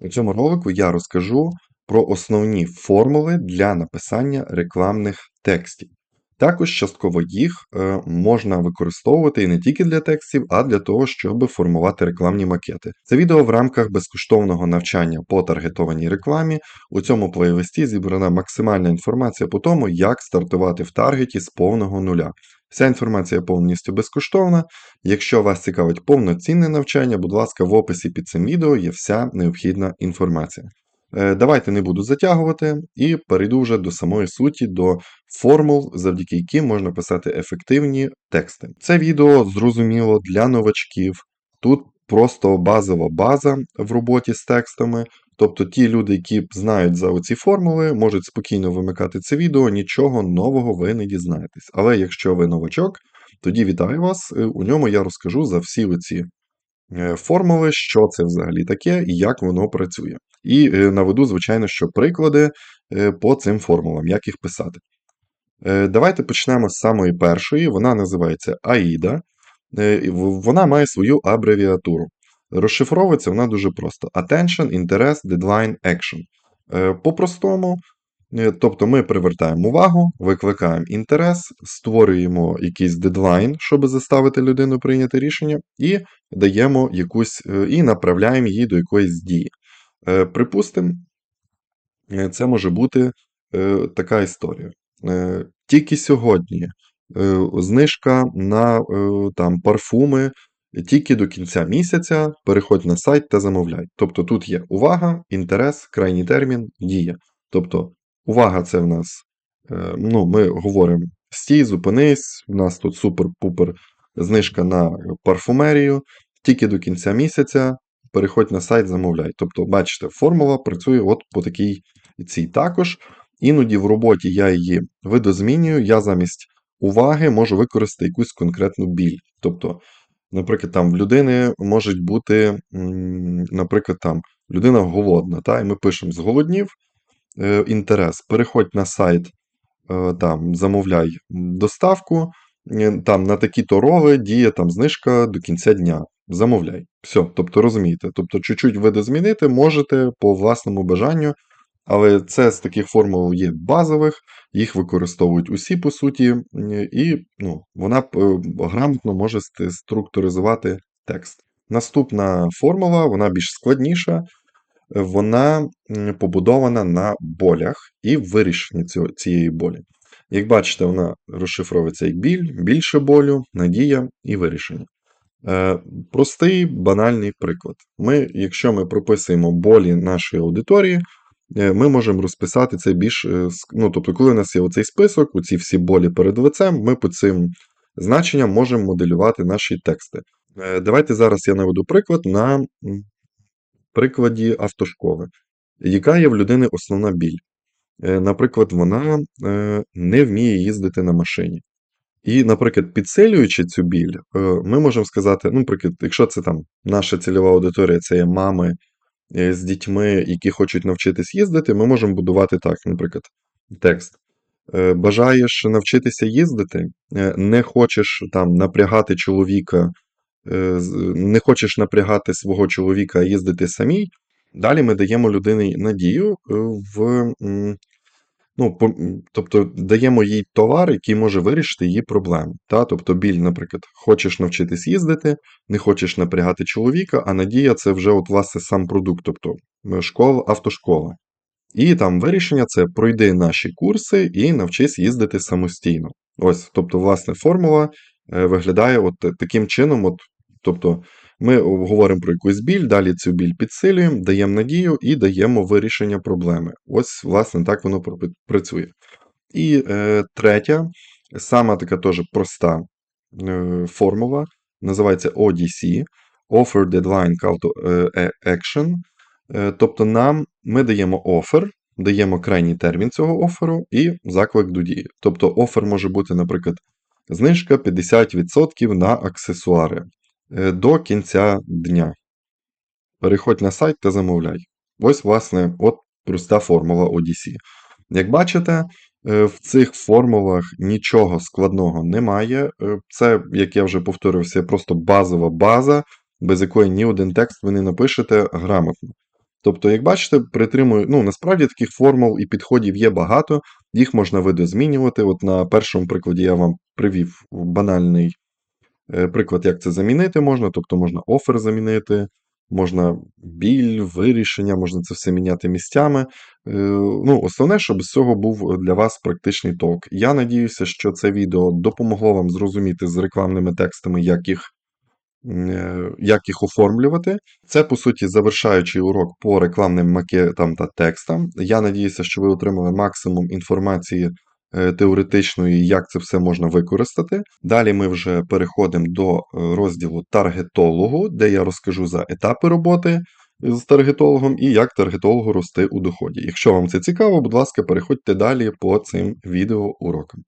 У цьому ролику я розкажу про основні формули для написання рекламних текстів. Також частково їх е, можна використовувати і не тільки для текстів, а для того, щоб формувати рекламні макети. Це відео в рамках безкоштовного навчання по таргетованій рекламі. У цьому плейлисті зібрана максимальна інформація по тому, як стартувати в таргеті з повного нуля. Вся інформація повністю безкоштовна. Якщо вас цікавить повноцінне навчання, будь ласка, в описі під цим відео є вся необхідна інформація. Е, Давайте не буду затягувати і перейду вже до самої суті, до формул, завдяки яким можна писати ефективні тексти. Це відео зрозуміло для новачків. Тут просто базова база в роботі з текстами. Тобто ті люди, які знають за оці формули, можуть спокійно вимикати це відео, нічого нового ви не дізнаєтесь. Але якщо ви новачок, тоді вітаю вас. Е, У ньому я розкажу за всі оці е, формули, що це взагалі таке і як воно працює. І е, наведу, звичайно, що приклади по цим формулам, як їх писати. Давайте почнемо з самої першої. Вона називається в- Вона має свою абревіатуру. Розшифровується вона дуже просто: Attention, Interest, Deadline, Action. Е, По-простому, е, тобто ми привертаємо увагу, викликаємо інтерес, створюємо якийсь дедлайн, щоб заставити людину прийняти рішення, і даємо якусь е, і направляємо її до якоїсь дії. Припустимо, це може бути така історія. Тільки сьогодні знижка на там, парфуми тільки до кінця місяця. Переходь на сайт та замовляй. Тобто тут є увага, інтерес, крайній термін, дія. Тобто, увага це в нас, е, ну, ми говоримо стій, зупинись, у нас тут супер-пупер знижка на парфумерію, тільки до кінця місяця. Переходь на сайт, замовляй. Тобто, бачите, формула працює от по такій цій також. Іноді в роботі я її видозмінюю, я замість уваги можу використати якусь конкретну біль. Тобто, наприклад, там в людини можуть бути, наприклад, там людина голодна, та, і ми пишемо зголоднів е, інтерес, переходь на сайт, е, там, замовляй доставку, е, там на такі-то роли діє там знижка до кінця дня. Замовляй. Все, тобто розумієте. Тобто, чуть-чуть видозмінити можете по власному бажанню, але це з таких формул є базових, їх використовують усі по суті, і ну, вона е, грамотно може структуризувати текст. Наступна формула, вона більш складніша, вона побудована на болях і вирішенні цієї болі. Як бачите, вона розшифровується як біль, більше болю, надія і вирішення. Е, Простий банальний приклад. Ми, якщо ми прописуємо болі нашої аудиторії, ми можемо розписати це більш. е, Ну, тобто, коли у нас є оцей список, оці всі болі перед лицем, ми по цим значенням можемо моделювати наші тексти. Е, Давайте зараз я наведу приклад на прикладі автошколи. Яка є в людини основна біль? Е, Наприклад, вона е, не вміє їздити на машині. І, наприклад, підсилюючи цю біль, е, ми можемо сказати, ну, наприклад, якщо це там наша цільова аудиторія, це є мами е, з дітьми, які хочуть навчитись їздити, ми можемо будувати так, наприклад, текст. Е, Бажаєш навчитися їздити, е, не хочеш там напрягати чоловіка, е, не хочеш напрягати свого чоловіка, їздити самій. Далі ми даємо людині надію е, в Ну, тобто даємо їй товар, який може вирішити її проблему. Та? Тобто біль, наприклад, хочеш навчитись їздити, не хочеш напрягати чоловіка, а надія це вже от, власне сам продукт, тобто е, школа, автошкола. І там вирішення це пройди наші курси і навчись їздити самостійно. Ось, тобто, власне, формула е, виглядає от таким чином. От, тобто, ми говоримо про якусь біль, далі цю біль підсилюємо, даємо надію і даємо вирішення проблеми. Ось, власне, так воно працює. І е, третя, сама така теж проста е, формула, називається ODC Offer Deadline Call to е, Action. Е, Тобто нам ми даємо офер, даємо крайній термін цього оферу і заклик до дії. Тобто офер може бути, наприклад, знижка 50% на аксесуари е, до кінця дня. Переходь на сайт та замовляй. Ось, власне, от проста формула ODC. Як бачите, е, в цих формулах нічого складного немає. Е, Це, як я вже повторився, просто базова база, без якої ні один текст ви не напишете грамотно. Тобто, як бачите, притримую, ну, насправді таких формул і підходів є багато, їх можна видозмінювати. От на першому прикладі я вам привів банальний е, приклад, як це замінити можна. Тобто можна offer замінити, можна біль, вирішення, можна це все міняти місцями. Е, Ну, основне, щоб з цього був для вас практичний толк. Я надіюся, що це відео допомогло вам зрозуміти з рекламними текстами, як їх е, як їх оформлювати. Це, по суті, завершаючий урок по рекламним макетам та текстам. Я надіюся, що ви отримали максимум інформації е, теоретичної, як це все можна використати. Далі ми вже переходимо до е, розділу таргетологу, де я розкажу за етапи роботи з таргетологом і як таргетологу рости у доході. Якщо вам це цікаво, будь ласка, переходьте далі по цим відеоурокам.